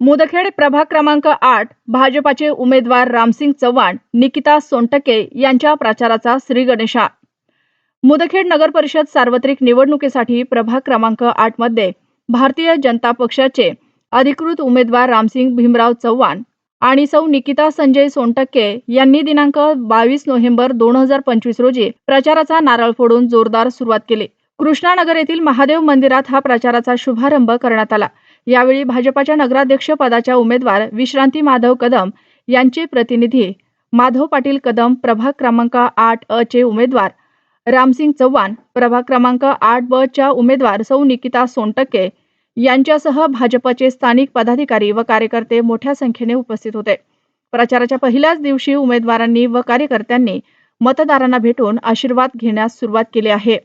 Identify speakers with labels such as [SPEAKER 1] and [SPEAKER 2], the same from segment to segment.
[SPEAKER 1] मुदखेड प्रभाग क्रमांक आठ भाजपाचे उमेदवार रामसिंग चव्हाण निकिता सोनटके यांच्या प्रचाराचा श्री गणेशा मुदखेड नगर परिषद सार्वत्रिक निवडणुकीसाठी प्रभाग क्रमांक आठमध्ये भारतीय जनता पक्षाचे अधिकृत उमेदवार रामसिंग भीमराव चव्हाण आणि सौ निकिता संजय सोनटक्के यांनी दिनांक बावीस नोव्हेंबर दोन हजार पंचवीस रोजी प्रचाराचा नारळ फोडून जोरदार सुरुवात केली. कृष्णानगर येथील महादेव मंदिरात हा प्रचाराचा शुभारंभ करण्यात आला. यावेळी भाजपाच्या नगराध्यक्ष पदाच्या उमेदवार विश्रांती माधव कदम यांचे प्रतिनिधी माधव पाटील कदम प्रभाग क्रमांक आठ अ चे उमेदवार रामसिंग चव्हाण प्रभाग क्रमांक आठ ब च्या उमेदवार सौ निकिता सोनटक्के यांच्यासह भाजपचे स्थानिक पदाधिकारी व कार्यकर्ते मोठ्या संख्येने उपस्थित होते. प्रचाराच्या पहिल्याच दिवशी उमेदवारांनी व कार्यकर्त्यांनी मतदारांना भेटून आशीर्वाद घेण्यास सुरुवात केली आहे.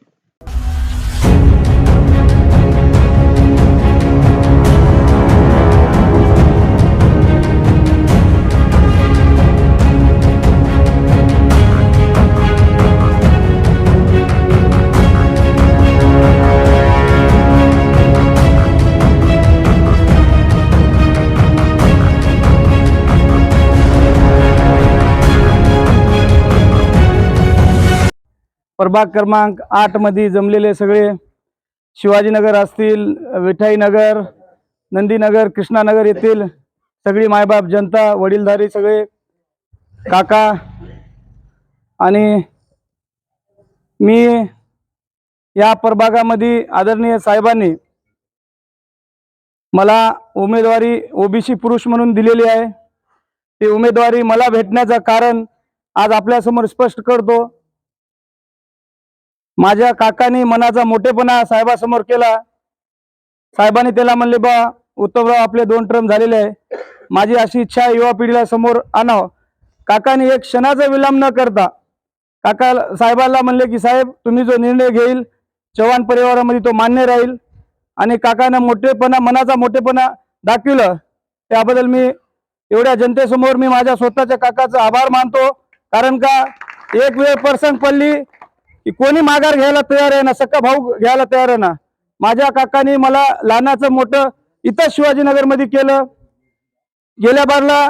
[SPEAKER 2] प्रभाग क्रमांक आठमध्ये जमलेले सगळे शिवाजीनगर असतील विठाईनगर नंदीनगर कृष्णानगर येथील सगळी मायबाप जनता वडीलधारी सगळे काका आणि मी या प्रभागामध्ये आदरणीय साहेबांनी मला उमेदवारी ओबीसी पुरुष म्हणून दिलेली आहे. ती उमेदवारी मला भेटण्याचं कारण आज आपल्यासमोर स्पष्ट करतो. माझ्या काकाने मनाचा मोठेपणा साहेबासमोर केला. साहेबांनी त्याला म्हणले बा उत्तमराव आपले दोन टर्म झालेले आहे. माझी अशी इच्छा आहे युवा पिढीला समोर आणावं. काकाने एक क्षणाचा विलंब न करता काका साहेबाला म्हणले की साहेब तुम्ही जो निर्णय घेईल चव्हाण परिवारामध्ये तो मान्य राहील. आणि काकानं मोठेपणा मनाचा मोठेपणा दाखविलं. त्याबद्दल मी एवढ्या जनतेसमोर मी माझ्या स्वतःच्या काकाचा आभार मानतो. कारण का एक वेळ प्रसंग पडली की कोणी माघार घ्यायला तयार आहे ना सक्का भाऊ घ्यायला तयार आहे ना? माझ्या काकाने मला लहानाचं मोठं इथं शिवाजीनगरमध्ये केलं. गेल्या बारला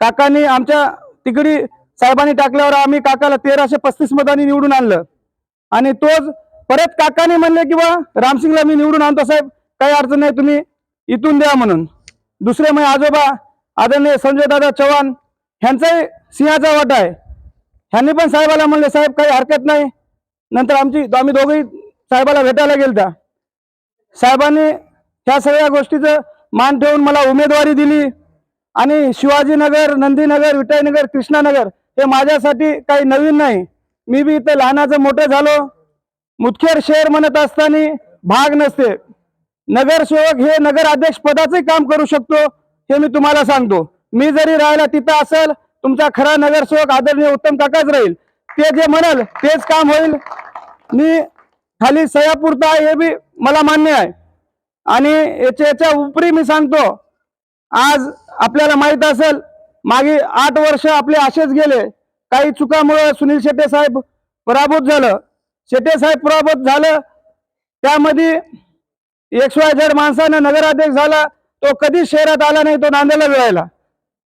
[SPEAKER 2] काकांनी आमच्या तिकडी साहेबांनी टाकल्यावर आम्ही काकाला तेराशे पस्तीस मतांनी निवडून आणलं. आणि तोच परत काकाने म्हणले की बा रामसिंगला मी निवडून आणतो साहेब काही अडचण नाही तुम्ही इथून द्या म्हणून. दुसरे म्हणजे आजोबा आदरणीय संजय दादा चव्हाण ह्यांचाही सिंहाचा वाटा आहे. ह्यांनी पण साहेबाला म्हणले साहेब काही हरकत नाही. नंतर आमची आम्ही दोघेही साहेबाला भेटायला गेलता. साहेबांनी ह्या सगळ्या गोष्टीचं मान ठेवून मला उमेदवारी दिली. आणि शिवाजीनगर नंदीनगर विठाईनगर कृष्णानगर हे माझ्यासाठी काही नवीन नाही. मी बी इथं लहानाचं मोठं झालो. मुदखेड शहर म्हणत असताना भाग नसते. नगरसेवक हे नगर अध्यक्ष पदाचे काम करू शकतो हे मी तुम्हाला सांगतो. मी जरी राहायला तिथं असेल तुमचा खरा नगरसेवक आदरणीय उत्तम काकाच राहील. ते जे म्हणाल तेच काम होईल. मी खाली सह्यापुरता हे बी मला मान्य आहे. आणि याच्या याच्या उपरी मी सांगतो आज आपल्याला माहीत असेल मागे आठ वर्ष आपले असेच गेले. काही चुकामुळे सुनील शेट्टे साहेब पराभूत झालं. शेट्टे साहेब पराभूत झालं. त्यामध्ये एक्स वाय झेड माणसानं नगराध्यक्ष झाला. तो कधीच शहरात आला नाही तो नांदेडला मिळायला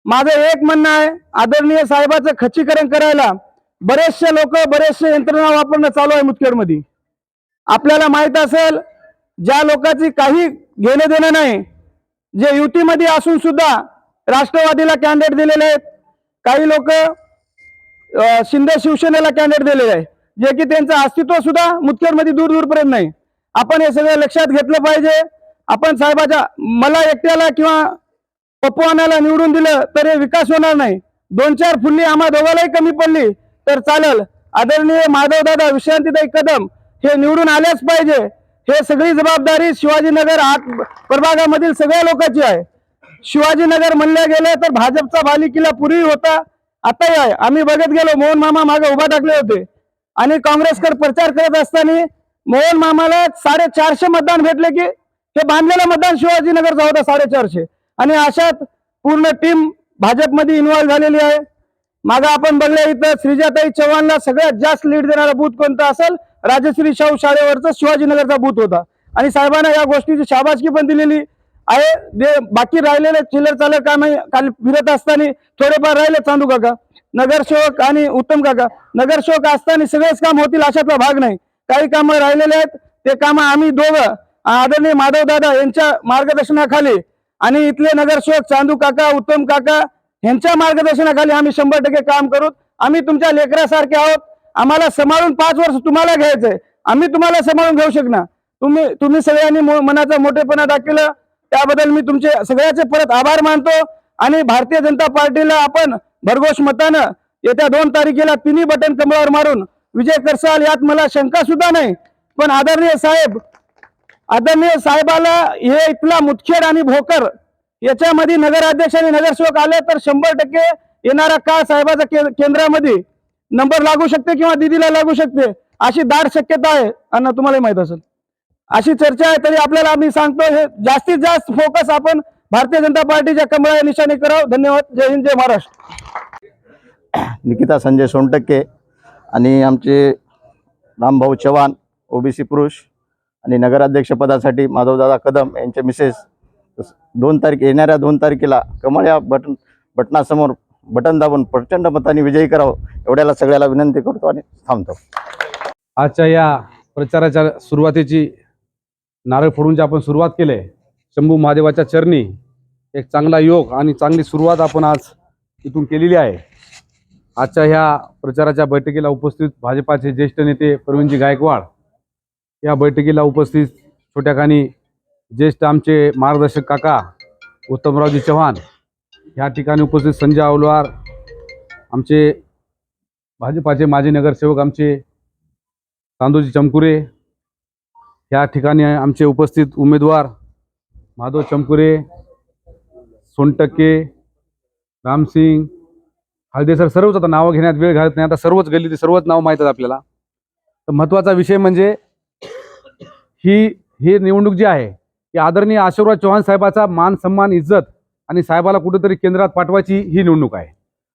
[SPEAKER 2] माझं एक म्हणणं आहे आदरणीय साहेबाचं खच्चीकरण करायला बरेचसे लोक बरेचसे यंत्रणा वापरणं चालू आहे मुदखेडमध्ये. आपल्याला माहीत असेल ज्या लोकांची काही घेणं देणं नाही जे युतीमध्ये असून सुद्धा राष्ट्रवादीला कॅन्डिडेट दिलेले आहेत. काही लोक शिंदे शिवसेनेला कॅन्डिडेट दिलेले आहे जे की त्यांचं अस्तित्व सुद्धा मुदखेडमध्ये दूर दूरपर्यंत नाही. आपण हे सगळं लक्षात घेतलं पाहिजे. आपण साहेबाच्या मला एकट्याला किंवा पप्पवानाला निवडून दिलं तर हे विकास होणार नाही. दोन चार फुल्ली आम्हा दोघांनाही कमी पडली तर चालेल. आदरणीय माधवदादा विश्रांतीताई कदम हे निवडून आल्याच पाहिजे. हे सगळी जबाबदारी शिवाजीनगर आत प्रभागामधील सगळ्या लोकांची आहे. शिवाजीनगर म्हणल्या गेले तर भाजपचा बालिकिला पूर्वी होता आताही आहे. आम्ही बघत गेलो मोहन मामा मागे उभा टाकले होते. आणि काँग्रेसकर प्रचार करत असताना मोहन मामाला साडेचारशे मतदान भेटले की हे बांधलेलं मतदान शिवाजीनगरचा होता साडेचारशे. आणि अशात पूर्ण टीम भाजपमध्ये इन्व्हॉल्व्ह झालेली आहे. मागं आपण बघल्या इथं श्रीजाताई चव्हाणला सगळ्यात जास्त लीड देणारा बूथ कोणता असेल? राजश्री शाहू शाळेवरचा शिवाजीनगरचा बूथ होता. आणि साहेबांना या गोष्टीची शाबासकी पण दिलेली आहे. जे बाकी राहिलेले चिल्लर चालक काम खाली फिरत असताना थोडेफार राहिले चांदू काका नगरसेवक आणि उत्तम काका. नगरसेवक असताना सगळेच काम होतील अशातला भाग नाही. काही कामं राहिलेले आहेत. ते कामं आम्ही दोघं आदरणीय माधव दादा यांच्या मार्गदर्शनाखाली आणि इथले नगरसेवक चांदू काका उत्तम काका यांच्या मार्गदर्शनाखाली आम्ही शंभर टक्के काम करू. आम्ही तुमच्या लेकरासारखे आहोत. आम्हाला सांभाळून पाच वर्ष तुम्हाला घ्यायचंय. आम्ही तुम्हाला सांभाळून घेऊ शकणार. तुम्ही तुम्ही सगळ्यांनी मो- मनाचा मोठेपणा दाखवलं. त्याबद्दल मी तुमचे सगळ्याचे परत आभार मानतो. आणि भारतीय जनता पार्टीला आपण भरघोष मतानं येत्या दोन तारखेला तिन्ही बटन कमळावर मारून विजय करसाल यात मला शंका सुद्धा नाही. पण आदरणीय साहेब आदरणीय साहेबाला हे इथला मुदखेड आणि भोकर याच्यामध्ये नगराध्यक्ष आणि नगरसेवक आले तर शंभर टक्के येणारा काळ साहेबाचा के- केंद्रामध्ये नंबर लागू शकते किंवा दिदीला लागू शकते अशी दाट शक्यता आहे अन्न तुम्हाला माहीत असेल. अशी चर्चा आहे तरी आपल्याला आम्ही सांगतो हे जास्तीत जास्त फोकस आपण भारतीय जनता पार्टीच्या कमळा निशाणी करावं. धन्यवाद. जय हिंद जय महाराष्ट्र.
[SPEAKER 3] निकिता संजय सोनटक्के आणि आमचे रामभाऊ चव्हाण ओबीसी पुरुष. आणि नगराध्यक्षपदासाठी माधवदादा कदम यांचे मिसेस दोन तारीख येणाऱ्या दोन तारखेला कमळ या बटन बटनासमोर बटन दाबून प्रचंड मताने विजयी करावं एवढ्याला सगळ्याला विनंती करतो आणि थांबतो.
[SPEAKER 4] आजच्या या प्रचाराच्या सुरुवातीची नारळ फोडून जे आपण सुरुवात केले आहे शंभू महादेवाच्या चरणी एक चांगला योग आणि चांगली सुरुवात आपण आज इथून केलेली आहे. आजच्या ह्या प्रचाराच्या बैठकीला उपस्थित भाजपाचे ज्येष्ठ नेते प्रवीणजी गायकवाड या बैठकीला उपस्थित छोट्याखानी ज्येष्ठ आमचे मार्गदर्शक काका उत्तमरावजी चव्हाण. या ठिकाणी उपस्थित संजय आवलवार आमचे भाजपाचे माजी नगरसेवक आमचे तांदूजी चमकुरे या ठिकाणी आमचे उपस्थित उमेदवार माधव चमकुरे सोनटक्के रामसिंग हळदेसर सर्वच आता नावं घेण्यात वेळ घालत नाही. आता सर्वच गल्ली सर्वच नावं माहीत आहेत आपल्याला. तर महत्त्वाचा विषय म्हणजे ही ही निवडणूक जी आहे ही आदरणीय आशीर्वाद चव्हाण साहेबाचा मान सन्मान इज्जत आणि साहेबाला कुठेतरी केंद्रात पाठवायची ही निवडणूक आहे.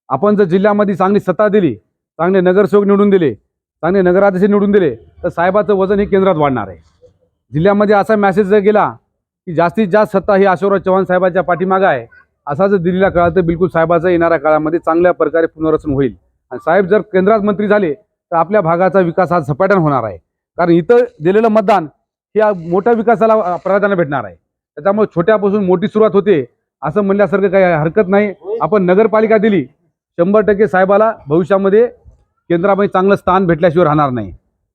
[SPEAKER 4] आपण जर जिल्ह्यामध्ये चांगली सत्ता दिली चांगले नगरसेवक निवडून दिले चांगले नगराध्यक्ष निवडून दिले तर साहेबाचं वजन हे केंद्रात वाढणार आहे. जिल्ह्यामध्ये असा मेसेज जर गेला की जास्तीत जास्त सत्ता ही आशीर्वाद चव्हाण साहेबाच्या पाठीमागं आहे असा जर दिल्लीला काळात तर बिलकुल साहेबाचं येणाऱ्या काळामध्ये चांगल्या प्रकारे पुनर्रचन होईल. आणि साहेब जर केंद्रात मंत्री झाले तर आपल्या भागाचा विकास हा झपाट्यानं होणार आहे. कारण इथं दिलेलं मतदान हे या मोठ्या विकासाला प्राधान्य भेटणार आहे. त्याच्यामुळे छोट्यापासून मोठी सुरुवात होते असं म्हणल्यासारखं काही हरकत नाही. आपण नगरपालिका दिली शंभर टक्के साहेबाला भविष्यामध्ये केंद्रामध्ये चांगलं स्थान भेटल्याशिवाय राहणार नाही.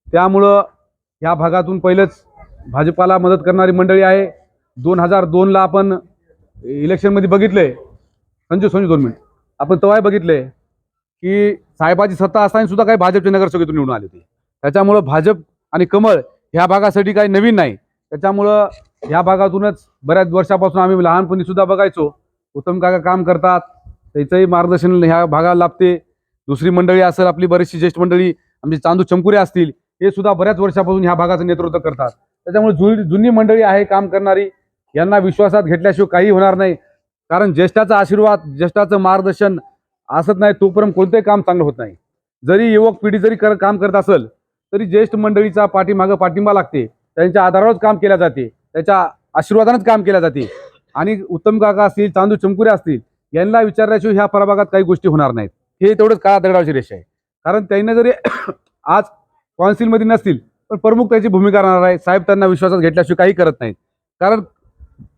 [SPEAKER 4] त्यामुळं ह्या भागातून पहिलंच भाजपाला मदत करणारी मंडळी आहे. दोन हजार दोनला आपण इलेक्शनमध्ये बघितले. संजू संजू दोन मिनिट. आपण तेव्हाही बघितलंय की साहेबाची सत्ता असताना सुद्धा काही भाजपचे नगरसेवकातून निवडून आले होते. त्याच्यामुळं भाजप आणि कमळ ह्या भागासाठी काही नवीन नाही. त्याच्यामुळं ह्या भागातूनच बऱ्याच वर्षापासून आम्ही लहानपणी सुद्धा बघायचो. उत्तम काका काम करतात. त्याचंही मार्गदर्शन ह्या भागाला लाभते. दुसरी मंडळी असेल आपली बरीचशी ज्येष्ठ मंडळी आमचे चांदू चमकुरे असतील हे सुद्धा बऱ्याच वर्षापासून ह्या भागाचं नेतृत्व करतात. त्याच्यामुळे जुनी जुनी मंडळी आहे काम करणारी यांना विश्वासात घेतल्याशिवाय काही होणार नाही. कारण ज्येष्ठाचा आशीर्वाद ज्येष्ठाचं मार्गदर्शन असत नाही तोपर्यंत कोणतंही काम चांगलं होत नाही. जरी युवक पिढी जरी कर काम करत असेल तरी ज्येष्ठ मंडळीचा पाठीमागं पाठिंबा लागते. त्यांच्या आधारावरच काम केल्या जाते. त्याच्या आशीर्वादानेच काम केल्या जाते. आणि उत्तम काका असतील चांदू चमकुरे असतील यांना विचारल्याशिवाय ह्या प्रभागात काही गोष्टी होणार नाहीत. हे तेवढंच काळा दगडावची रेषा आहे. कारण त्यांना जरी आज कॉन्सिलमध्ये नसतील पण प्रमुख त्याची भूमिका राहणार आहे. साहेब त्यांना विश्वासात घेतल्याशिवाय काही करत नाहीत. कारण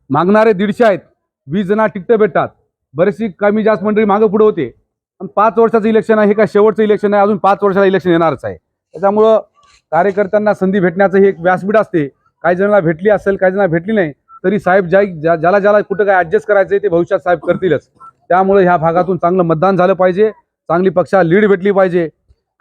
[SPEAKER 4] मागणारे दीडशे आहेत. वीस जणा टिकटं भेटतात. बरेचशी कमी जास्त मंडळी मागं पुढे होते. पण पाच वर्षाचं इलेक्शन आहे हे काय शेवटचं इलेक्शन आहे? अजून पाच वर्षाला इलेक्शन येणारच आहे. त्याच्यामुळं कार्यकर्त्यांना संधी भेटण्याचं हे एक व्यासपीठ असते. काही जणांना भेटली असेल काही जणांना भेटली नाही तरी साहेब ज्या ज्या- ज्याला ज्याला कुठं काय ॲडजस्ट करायचं आहे ते भविष्यात साहेब करतीलच. त्यामुळे ह्या भागातून चांगलं मतदान झालं पाहिजे चांगली पक्षाला लीड भेटली पाहिजे.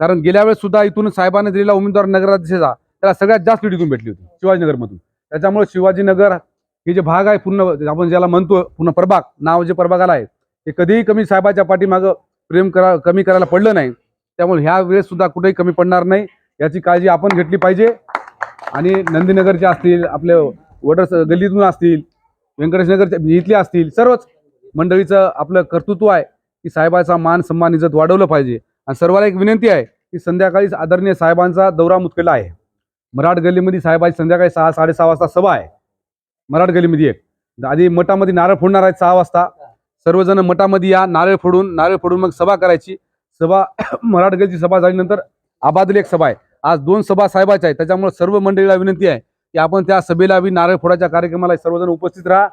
[SPEAKER 4] कारण गेल्या वेळेस सुद्धा इथून साहेबांनी दिलेला उमेदवार नगराध्यक्षाचा त्याला सगळ्यात जास्त लीड इथून भेटली होती शिवाजीनगरमधून. त्याच्यामुळे शिवाजीनगर हे जे भाग आहे पूर्ण आपण ज्याला म्हणतो पूर्ण प्रभाग नाव जे प्रभागाला आहे ते कधीही कमी साहेबाच्या पाठीमागं प्रेम करा कमी करायला पडलं नाही. त्यामुळे ह्या वेळेस सुद्धा कुठेही कमी पडणार नाही. याची काळजी आपण घेतली पाहिजे. आणि नंदीनगरचे असतील आपले वडर गल्लीतून असतील व्यंकटेशनगरच्या इथले असतील सर्वच मंडळीचं आपलं कर्तृत्व आहे की साहेबाचा मान सन्मान इज्जत वाढवलं पाहिजे. आणि सर्वाला एक विनंती आहे की संध्याकाळीच आदरणीय साहेबांचा दौरा मुतकेला आहे. मराठ गल्लीमध्ये साहेबाची संध्याकाळी सहा साडेसहा वाजता सभा आहे. मराठ गल्लीमध्ये एक. आधी मठामध्ये नारळ फोडणार आहेत सहा वाजता. सर्वजण मठामध्ये या नारळ फोडून नारळ फोडून मग सभा करायची. सभा मराठगडची सभा झाल्यानंतर आबादली एक सभा आहे. आज दोन सभा साहेबाच्या आहेत. त्याच्यामुळे सर्व मंडळीला विनंती आहे की आपण त्या सभेला बी नारळ फोडाच्या कार्यक्रमाला सर्वजण उपस्थित राहा.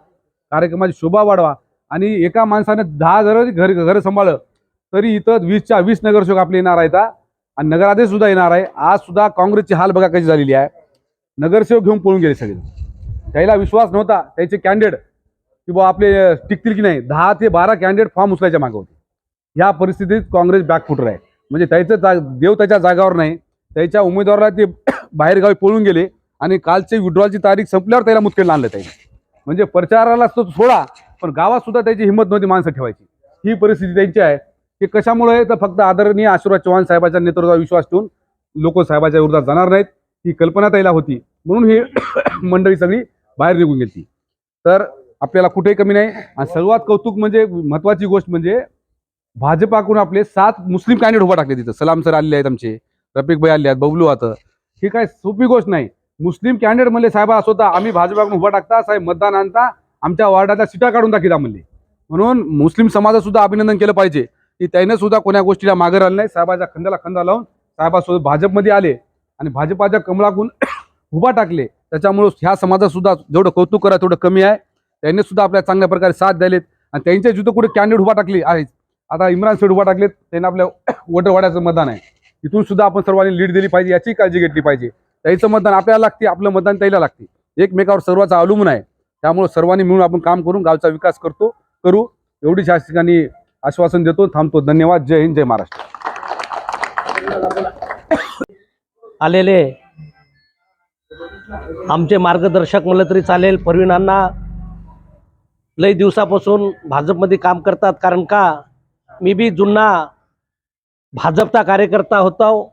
[SPEAKER 4] कार्यक्रमाची शोभा वाढवा. आणि एका माणसाने दहा हजार घर घर सांभाळलं तरी इथं वीसच्या वीस नगरसेवक आपले येणार आहेत आणि नगराध्यक्ष सुद्धा येणार आहे. आज सुद्धा काँग्रेसची हाल बघा कशी झालेली आहे. नगरसेवक घेऊन पळून गेले सगळे. त्याला विश्वास नव्हता. त्याचे कॅन्डिडेट की बुवा आपले टिकतील की नाही? दहा ते बारा कॅन्डिडेट फॉर्म उचलायच्या मागे होते. ह्या परिस्थितीत काँग्रेस बॅकफुटर आहे. म्हणजे त्याचं जा देव त्याच्या जागावर नाही. त्याच्या उमेदवाराला ते बाहेरगावी पळून गेले आणि कालचे विड्रॉलची तारीख संपल्यावर त्याला मुतखेडला आणलं त्याने. म्हणजे प्रचाराला तो सोडा पण गावात सुद्धा त्याची हिंमत नव्हती माणसं ठेवायची. ही परिस्थिती त्यांची आहे. की कशामुळे तर फक्त आदरणीय आशीर्वाद चव्हाण साहेबाच्या नेतृत्वावर विश्वास ठेवून लोक साहेबाच्या विरोधात जाणार नाहीत. ही कल्पना त्याला होती. म्हणून ही मंडळी सगळी बाहेर निघून गेली. तर आपल्याला कुठेही कमी नाही. आणि सर्वात कौतुक म्हणजे महत्वाची गोष्ट म्हणजे भाजपाकडून आपले सात मुस्लिम कॅन्डिडेट उभा टाकले तिथं. सलाम सर आलेले आहेत आमचे रफिक भाई आले आहेत बबलू आता. ही काय सोपी गोष्ट नाही. मुस्लिम कॅन्डिडेट म्हणले साहेब असं होता आम्ही भाजपाकडून उभा टाकता साहेब मतदान आणता आमच्या वार्डाच्या सीटा काढून दाखिला म्हणले. म्हणून मुस्लिम समाजात सुद्धा अभिनंदन केलं पाहिजे की त्याने सुद्धा कोण्या गोष्टीला मागे राहिलं नाही. साहेबाच्या खंद्याला खंदा लावून साहेबासोबत भाजपमध्ये आले आणि भाजपाच्या कमळाकून उभा टाकले. त्याच्यामुळं ह्या समाजात सुद्धा जेवढं कौतुक करा तेवढं कमी आहे. त्यांनी सुद्धा आपल्या चांगल्या प्रकारे साथ द्यालेत आणि त्यांच्या जिथं कुठे कॅन्डिडेट उभा टाकली आहेत आता इम्रान शेठ उभा टाकलेत त्यांनी आपल्या वटवाड्याचं मतदान आहे. इथून सुद्धा आपण सर्वांनी लीड दिली पाहिजे याची काळजी घेतली पाहिजे. त्याचं मतदान आपल्याला लागते आपलं मतदान त्याला लागते. एकमेकावर सर्वांचा अवलंबून आहे. त्यामुळे सर्वांनी मिळून आपण काम करून गावचा विकास करतो करू. एवढी शासकांनी आश्वासन देतो थांबतो. धन्यवाद. जय हिंद जय महाराष्ट्र.
[SPEAKER 5] आलेले. आमचे मार्गदर्शक म्हणलं तरी चालेल. परवीनांना लई दिवसापासून भाजपमध्ये काम करतात. कारण का? मी बी जुन्ना भाजपचा कार्यकर्ता होतो.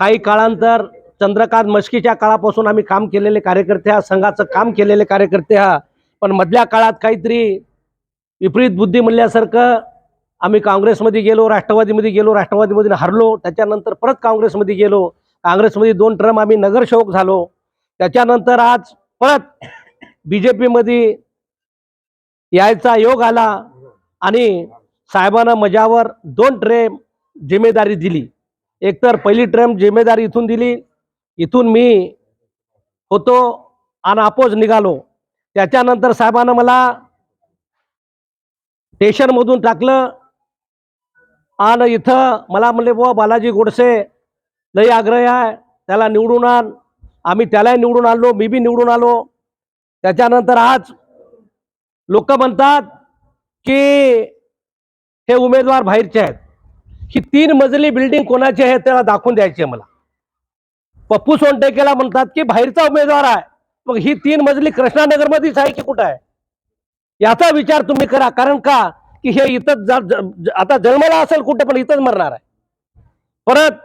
[SPEAKER 5] काही काळांतर चंद्रकांत मस्कीच्या काळापासून आम्ही काम केलेले कार्यकर्ते हा संघाचं काम केलेले कार्यकर्ते हा पण मधल्या काळात काहीतरी विपरीत बुद्धी म्हणल्यासारखं आम्ही काँग्रेसमध्ये गेलो राष्ट्रवादीमध्ये गेलो राष्ट्रवादीमध्ये हरलो त्याच्यानंतर परत काँग्रेसमध्ये गेलो. काँग्रेसमध्ये दोन टर्म आम्ही नगरसेवक झालो. त्याच्यानंतर आज परत बी जे पीमध्ये यायचा योग आला आणि साहेबानं मजावर दोन ट्रेम जिम्मेदारी दिली. एकतर पहिली ट्रेम जिम्मेदारी इथून दिली इथून मी होतो आणि अपोज निघालो. त्याच्यानंतर साहेबानं मला स्टेशनमधून टाकलं आणि इथं मला म्हणले बुवा बालाजी गोडसे लई आग्रह आहे त्याला निवडून आण. आम्ही त्यालाही निवडून आलो मी बी निवडून आलो. त्याच्यानंतर आज लोक म्हणतात की हे उमेदवार बाहेरचे आहेत. ही तीन मजली बिल्डिंग कोणाची आहे त्याला दाखवून द्यायची आहे मला. पप्पू सोनटेकेला म्हणतात की बाहेरचा उमेदवार आहे. मग ही तीन मजली कृष्णानगरमध्येच आहे की कुठं आहे? याचा विचार तुम्ही करा. कारण का? की हे इथं आता जन्माला असेल कुठे पण इथंच मरणार आहे. परत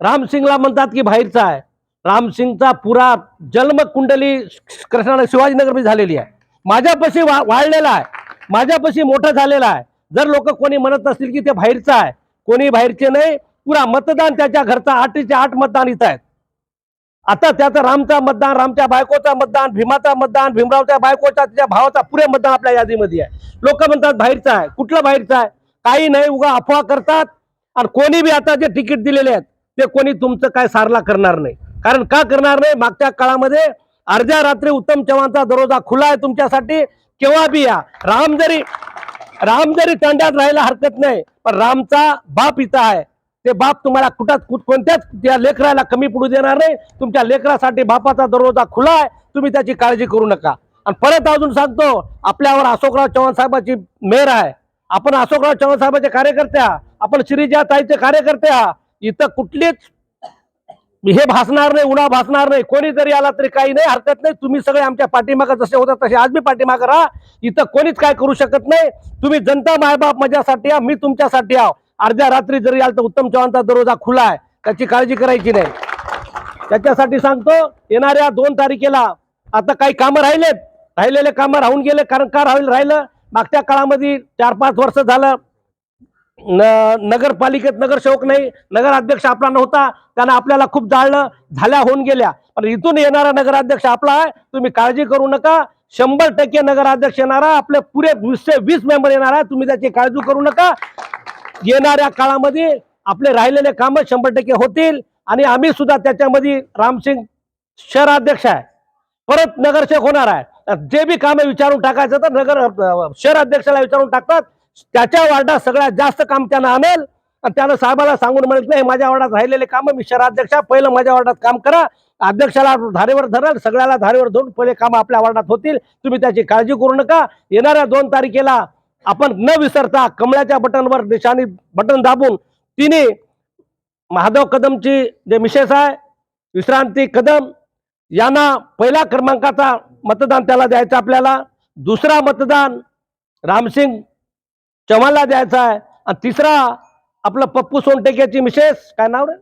[SPEAKER 5] रामसिंगला म्हणतात की बाहेरचा आहे. रामसिंगचा पुरा जन्म कुंडली कृष्णाला शिवाजीनगरमध्ये झालेली आहे. माझ्यापाशी वा वाढलेला आहे. माझ्यापाशी मोठा झालेला आहे. जर लोक कोणी म्हणत असतील की ते बाहेरचं आहे कोणी बाहेरचे नाही पुरा मतदान त्याच्या घरचा आठचे आठ मतदान इथं आहेत. आता त्याचं रामचा मतदान रामच्या बायकोचा मतदान भीमाचा मतदान भीमरावच्या बायकोचा त्याच्या भावाचा पुरे मतदान आपल्या यादीमध्ये आहे. लोक म्हणतात बाहेरचं आहे. कुठलं बाहेरचं आहे? काही नाही उगा अफवा करतात. आणि कोणी बी आता जे तिकीट दिलेले आहेत ते कोणी तुमचं काय सारला करणार नाही. कारण का करणार नाही? मागच्या काळामध्ये अर्ध्या रात्री उत्तम चव्हाणचा दरोजा खुला आहे तुमच्यासाठी केव्हा बी या. राम जरी राम जरी तांड्यात राहायला हरकत नाही पण रामचा बाप इथं आहे. ते बाप तुम्हाला कुठं कुठ कोणत्याच त्या लेकराला कमी पडू देणार नाही. तुमच्या लेकरासाठी बापाचा दरवाजा खुला आहे. तुम्ही त्याची काळजी करू नका. आणि परत अजून सांगतो आपल्यावर अशोकराव चव्हाण साहेबाची मेहर आहे. आपण अशोकराव चव्हाण साहेबाचे कार्यकर्ते आपण श्रीजा ताईचे कार्यकर्ते आहात इथं कुठलीच हे भासणार नाही उन्हा भासणार नाही. कोणी जरी आला तरी काही नाही हरकत नाही. तुम्ही सगळे आमच्या पाठीमागं जसे होता तसे आज मी पाठीमागं राहा. इथं कोणीच काय करू शकत नाही. तुम्ही जनता मायबाप माझ्यासाठी आहा मी तुमच्यासाठी आहो अर्ध्या रात्री जरी आलं तर उत्तम चव्हाणचा दरवाजा खुला आहे. त्याची काळजी करायची नाही. त्याच्यासाठी सांगतो येणाऱ्या दोन तारखेला आता काही कामं राहिलेत. राहिलेले कामं राहून गेले कारण का राहिल राहिलं? मागच्या काळामध्ये चार पाच वर्ष झालं. न नगरपालिकेत नगरसेवक नाही नगराध्यक्ष आपला नव्हता त्यानं आपल्याला खूप जाळलं झाल्या होऊन गेल्या. पण इथून येणारा नगराध्यक्ष आपला आहे तुम्ही काळजी करू नका. शंभर टक्के नगराध्यक्ष येणार आहे आपले पुरे वीसशे वीस मेंबर येणार आहे तुम्ही त्याची काळजी करू नका. येणाऱ्या काळामध्ये आपले राहिलेले कामं शंभर टक्के होतील आणि आम्ही सुद्धा त्याच्यामध्ये रामसिंग शहराध्यक्ष आहे. परत नगरसेवक होणार आहे. जे बी कामं विचारून टाकायचं तर नगर शहराध्यक्षाला शहर अध्यक्षाला विचारून टाकतात. त्याच्या वार्डात सगळ्यात जास्त काम त्यानं आणेल आणि त्यानं साहेबाला सांगून म्हणत नाही माझ्या वार्डात राहिलेले कामं मी शहराध्यक्ष पहिलं माझ्या वार्डात काम करा. अध्यक्षाला धारेवर धराल सगळ्याला धारेवर धरून पहिले काम आपल्या वार्डात होतील. तुम्ही त्याची काळजी करू नका. येणाऱ्या दोन तारखेला आपण न विसरता कमळाच्या बटनवर निशाणी बटन दाबून तिने महादेव कदमची जे मिसेस आहे विश्रांती कदम यांना पहिल्या क्रमांकाचा मतदान त्याला द्यायचं आपल्याला. दुसरा मतदान रामसिंग चव्हाणला द्यायचा आहे. आणि तिसरा आपलं पप्पू सोनटकेची मिसेस काय नाव रे?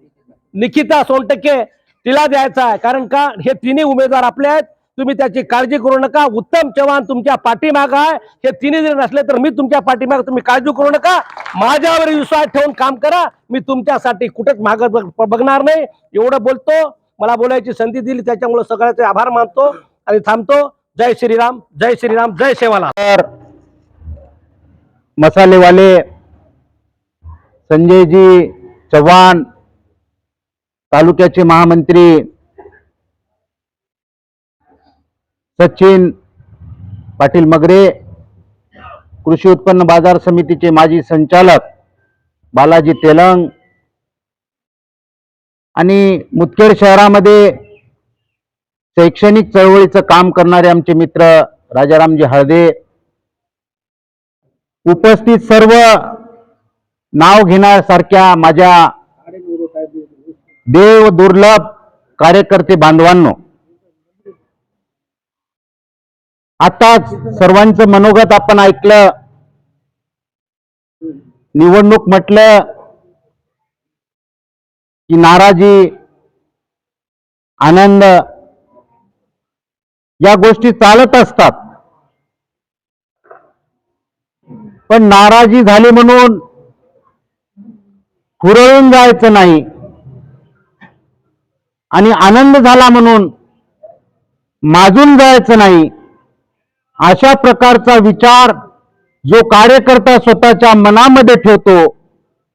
[SPEAKER 5] निकिता सोनटके तिला द्यायचा आहे. कारण का हे तिन्ही उमेदवार आपले आहेत. तुम्ही त्याची काळजी करू नका. उत्तम चव्हाण तुमच्या पाठीमाग आहे. हे तिन्ही जरी नसले तर मी तुमच्या पाठीमाग तुम्ही काळजी करू नका. माझ्यावर विश्वास ठेवून काम करा. मी तुमच्यासाठी कुठेच माग बघणार नाही. एवढं बोलतो. मला बोलायची संधी दिली. त्याच्यामुळे सगळ्याचे आभार मानतो आणि थांबतो. जय श्रीराम जय श्रीराम जय
[SPEAKER 6] सेवाला मसालेवाले संजयजी चव्हाण तालुक्याचे महामंत्री सचिन पाटील मगरे कृषी उत्पन्न बाजार समितीचे माजी संचालक बालाजी तेलंग आणि मुदखेड शहरामध्ये शैक्षणिक चळवळीचं काम करणारे आमचे मित्र राजारामजी हळदे उपस्थित सर्व नाव घेण्यासारख्या माझ्या देव दुर्लभ कार्यकर्ते बांधवांनो आताच सर्वांचं मनोगत आपण ऐकलं निवडणूक म्हटलं की नाराजी आनंद या गोष्टी चालत असतात. पण नाराजी झाली म्हणून हुरळून जायचं नाही. आणि आनंद झाला म्हणून माजून जायचं नाही. अशा प्रकारचा विचार जो कार्यकर्ता स्वतःच्या मनामध्ये ठेवतो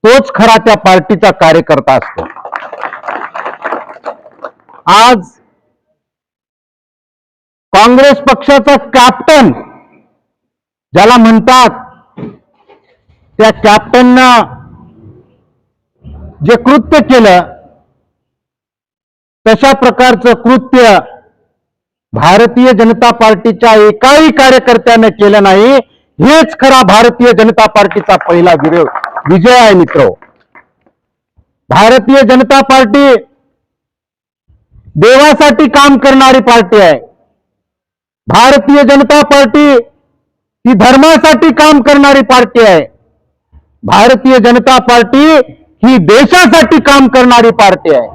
[SPEAKER 6] तोच खरा त्या पार्टीचा कार्यकर्ता असतो. आज काँग्रेस पक्षाचा कॅप्टन ज्याला म्हणतात त्या कॅप्टनना जे कृत्य केलं तशा प्रकारचं कृत्य भारतीय जनता पार्टीच्या एकाही कार्यकर्त्यानं केलं नाही. हेच खरा भारतीय जनता पार्टीचा पहिला विरोध. विजय आहे मित्र. भारतीय जनता पार्टी देवासाठी काम करणारी पार्टी आहे. भारतीय जनता पार्टी ही धर्मासाठी काम करणारी पार्टी आहे. भारतीय जनता पार्टी ही देशासाठी काम करणारी पार्टी आहे.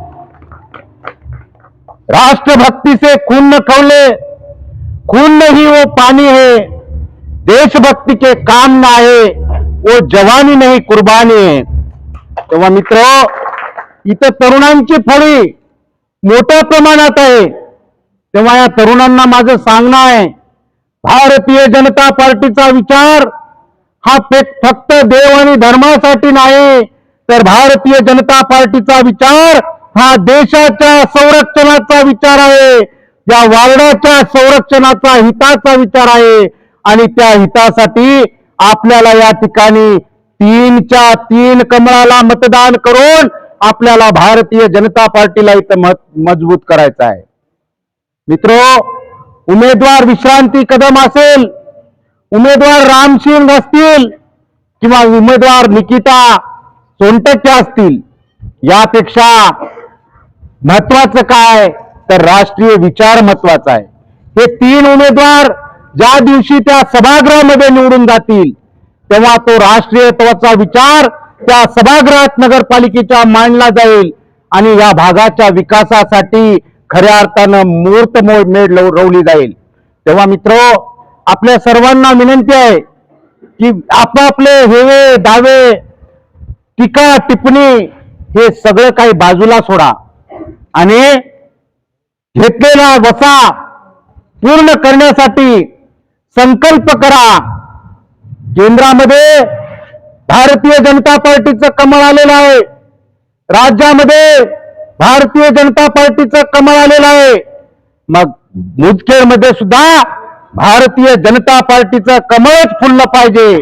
[SPEAKER 6] राष्ट्रभक्ति से खून न खवले खून नहीं वो पानी है देशभक्ति के काम ना है वो जवानी नहीं कुर्बानी है तेव्हा मित्र इथं तरुणांची फळी मोठ्या प्रमाणात आहे. तेव्हा या तरुणांना माझं सांगणं आहे भारतीय जनता पार्टीचा विचार हा फे- फक्त देव आणि धर्मासाठी नाही तर भारतीय जनता पार्टीचा विचार हा देशाच्या संरक्षणाचा विचार आहे. या वार्डाच्या संरक्षणाचा हिताचा विचार आहे. आणि त्या हितासाठी आपल्याला या ठिकाणी तीनच्या तीन कमळाला मतदान करून आपल्याला भारतीय जनता पार्टीला इथं मजबूत करायचं आहे. मित्रो उमेदवार विश्रांती कदम असेल उमेदवार रामसिंग असतील किंवा उमेदवार निकिता सोनटक्के असतील यापेक्षा महत्वाचं काय? तर राष्ट्रीय विचार महत्त्वाचा आहे. हे तीन उमेदवार ज्या दिवशी त्या सभागृहामध्ये निवडून जातील तेव्हा तो राष्ट्रीयत्वाचा विचार त्या सभागृहात नगरपालिकेच्या मांडला जाईल आणि या भागाच्या विकासासाठी खऱ्या अर्थानं मूर्त मेढ लव- रवली जाईल. तेव्हा मित्र आपल्या सर्वांना विनंती आहे की आपापले हेवे दावे टीका टिप्पणी हे सगळं काही बाजूला सोडा. आणि घेतलेला वसा पूर्ण करण्यासाठी संकल्प करा. केंद्रामध्ये भारतीय जनता पार्टीचं कमळ आलेलं आहे. राज्यामध्ये भारतीय जनता पार्टीचं कमळ आलेलं आहे. मग मुदखेडमध्ये सुद्धा भारतीय जनता पार्टीचं कमळच फुललं पाहिजे.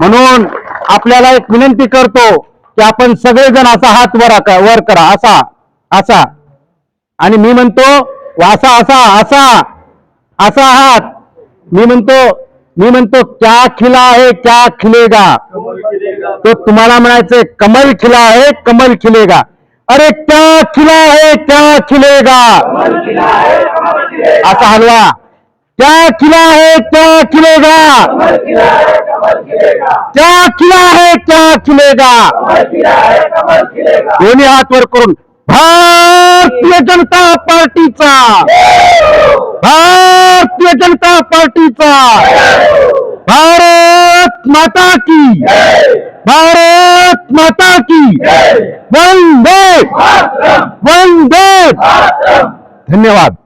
[SPEAKER 6] म्हणून आपल्याला एक विनंती करतो की आपण सगळेजण असा हात वर वर करा असा असा. आणि मी म्हणतो असा असा असा असा हात. मी म्हणतो मी म्हणतो क्या खिला आहे क्या खिलेगा? तो तुम्हाला म्हणायचंय कमल खिला आहे कमल खिलेगा. अरे क्या खिला आहे क्या खिलेगा? असा हलवा. क्या खिला है क्या खिलेगा? क्या किला है क्या खिलेगा? दोन्ही हात वर करून. भारतीय जनता पार्टीचा. भारतीय जनता पार्टीचा. भारत माता की. भारत माता की. वंदे. वंदे. धन्यवाद.